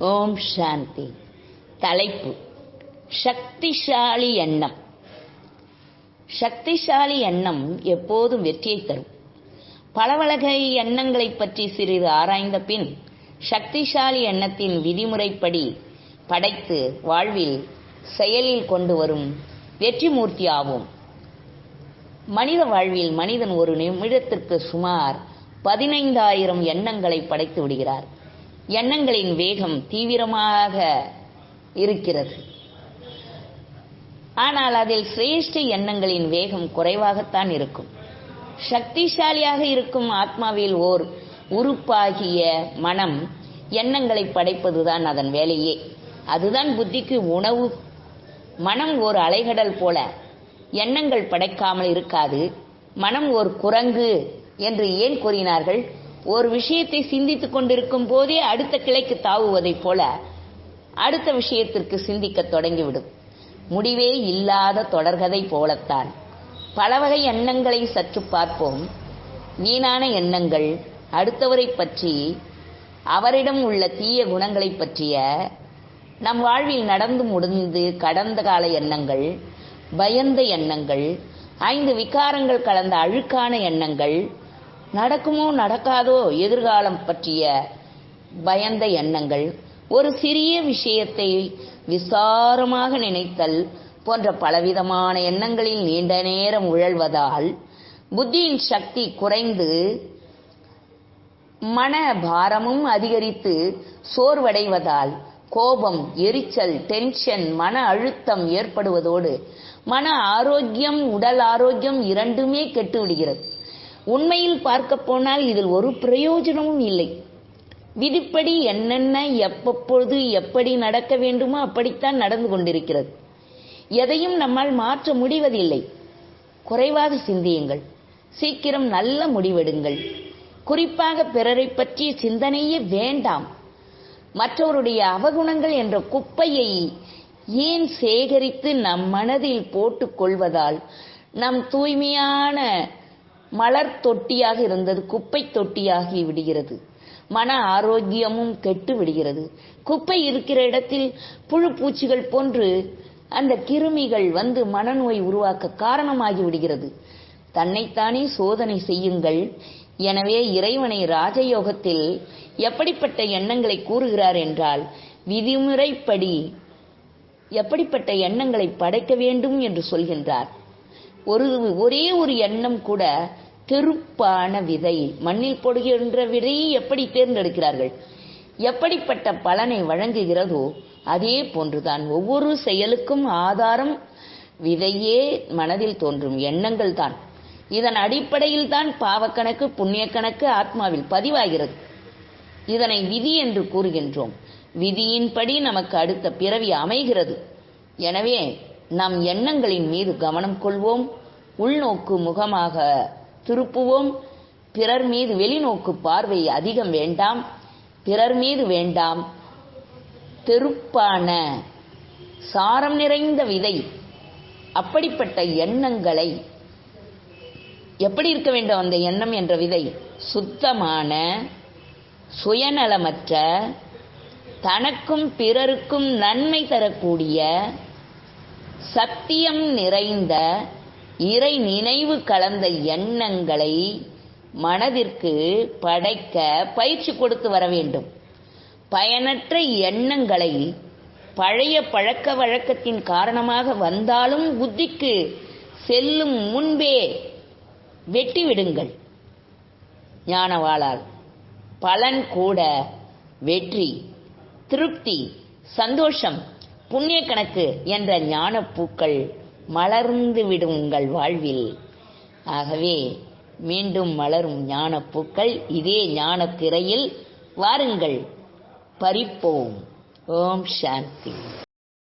ஓம் சாந்தி. தலைப்பு. சக்திசாலி எண்ணம். சக்திசாலி எண்ணம் எப்போதும் வெற்றியை தரும். பல வகை எண்ணங்களைப் பற்றி சிறிது ஆராய்ந்த பின் சக்திசாலி எண்ணத்தின் விதிமுறைப்படி படைத்து வாழ்வில் செயலில் கொண்டு வரும் வெற்றி மூர்த்தி ஆகும் மனித வாழ்வில் மனிதன் ஒரு நிமிடத்திற்கு சுமார் பதினைந்தாயிரம் எண்ணங்களை படைத்து விடுகிறார். எண்ணங்களின் வேகம் தீவிரமாக இருக்கிறது. ஆனால் அதில் சிரேஷ்ட எண்ணங்களின் வேகம் குறைவாகத்தான் இருக்கும். சக்திசாலியாக இருக்கும் ஆத்மாவில் ஓர் உறுப்பாகிய மனம் எண்ணங்களை படைப்பதுதான் அதன் வேலையே. அதுதான் புத்திக்கு உணவு. மனம் ஓர் அலைகடல் போல எண்ணங்கள் படைக்காமல் இருக்காது. மனம் ஒரு குரங்கு என்று ஏன் கூறினார்கள்? ஒரு விஷயத்தை சிந்தித்துக் கொண்டிருக்கும் போதே அடுத்த கிளைக்கு தாவுவதைப் போல அடுத்த விஷயத்திற்கு சிந்திக்க தொடங்கிவிடும். முடிவே இல்லாத தொடர்கதை போலத்தான். பல வகை எண்ணங்களை சற்று பார்ப்போம். வீணான எண்ணங்கள் அடுத்தவரை பற்றி அவரிடம் உள்ள தீய குணங்களை பற்றிய நம் வாழ்வில் நடந்து முடிந்து கடந்த கால எண்ணங்கள் பயந்த எண்ணங்கள் ஐந்து விகாரங்கள் கலந்த அழுக்கான எண்ணங்கள் நடக்குமோ நடக்காதோ எதிர்காலம் பற்றிய பயந்த எண்ணங்கள் ஒரு சிறிய விஷயத்தை விசாரமாக நினைத்தல் போன்ற பலவிதமான எண்ணங்களில் நீண்ட நேரம் உழல்வதால் புத்தியின் சக்தி குறைந்து மன பாரமும் அதிகரித்து சோர்வடைவதால் கோபம் எரிச்சல் டென்ஷன் மன அழுத்தம் ஏற்படுவதோடு மன ஆரோக்கியம் உடல் ஆரோக்கியம் இரண்டுமே கெட்டு விடுகிறது உண்மையில் பார்க்க போனால் இதில் ஒரு பிரயோஜனமும் இல்லை. விதிப்படி என்னென்ன எப்பப்பொழுது எப்படி நடக்க வேண்டுமோ அப்படித்தான் நடந்து கொண்டிருக்கிறது. எதையும் நம்மால் மாற்ற முடிவதில்லை. குறைவாக சிந்தியுங்கள். சீக்கிரம் நல்ல முடிவெடுங்கள். குறிப்பாக பிறரை பற்றிய சிந்தனையே வேண்டாம். மற்றவருடைய அவகுணங்கள் என்ற குப்பையை ஏன் சேகரித்து நம் மனதில் போட்டுக் கொள்வதால் நம் தூய்மையான மலர் தொட்டியாக இருந்தது குப்பை தொட்டியாகி விடுகிறது. மன ஆரோக்கியமும் கெட்டு விடுகிறது. குப்பை இருக்கிற இடத்தில் புழு பூச்சிகள் போன்று அந்த கிருமிகள் வந்து மனநோய் உருவாக்க காரணமாகி விடுகிறது. தன்னைத்தானே சோதனை செய்யுங்கள். எனவே இறைவனை ராஜயோகத்தில் எப்படிப்பட்ட எண்ணங்களை கூறுகிறார் என்றால் விதிமுறைப்படி எப்படிப்பட்ட எண்ணங்களை படைக்க வேண்டும் என்று சொல்கின்றார். ஒரு ஒரே ஒரு எண்ணம் கூட தெருப்பான விதை. மண்ணில் போடுகின்ற விதையை எப்படி தேர்ந்தெடுக்கிறார்கள்? எப்படிப்பட்ட பலனை வழங்குகிறதோ அதே போன்றுதான். ஒவ்வொரு செயலுக்கும் ஆதாரம் விதையே மனதில் தோன்றும் எண்ணங்கள் தான். இதன் அடிப்படையில் தான் பாவக்கணக்கு புண்ணிய கணக்கு ஆத்மாவில் பதிவாகிறது. இதனை விதி என்று கூறுகின்றோம். விதியின்படி நமக்கு அடுத்த பிறவி அமைகிறது. எனவே நம் எண்ணங்களின் மீது கவனம் கொள்வோம் உள்நோக்கு முகமாக திருப்புவோம். பிறர் மீது வெளிநோக்கு பார்வை அதிகம் வேண்டாம். பிறர் மீது வேண்டாம். தெருப்பான சாரம் நிறைந்த விதை. அப்படிப்பட்ட எண்ணங்களை எப்படி இருக்க வேண்டும் அந்த எண்ணம் என்ற விதை? சுத்தமான சுயநலமற்ற தனக்கும் பிறருக்கும் நன்மை தரக்கூடிய சத்தியம் நிறைந்த இறை நினைவு கலந்த எண்ணங்களை மனதிற்கு படைக்க பயிற்சி கொடுத்து வர வேண்டும். பயனற்ற எண்ணங்களை பழைய பழக்க வழக்கத்தின் காரணமாக வந்தாலும் புத்திக்கு செல்லும் முன்பே வெட்டிவிடுங்கள் ஞானவாளால் பலன் கூட வெற்றி திருப்தி சந்தோஷம் புண்ணிய கணக்கு என்ற ஞான பூக்கள் மலர்ந்து விடும் உங்கள் வாழ்வில். ஆகவே மீண்டும் மலரும் ஞான பூக்கள் இதே ஞான திரையில் வாருங்கள். பறிப்போம். ஓம் சாந்தி.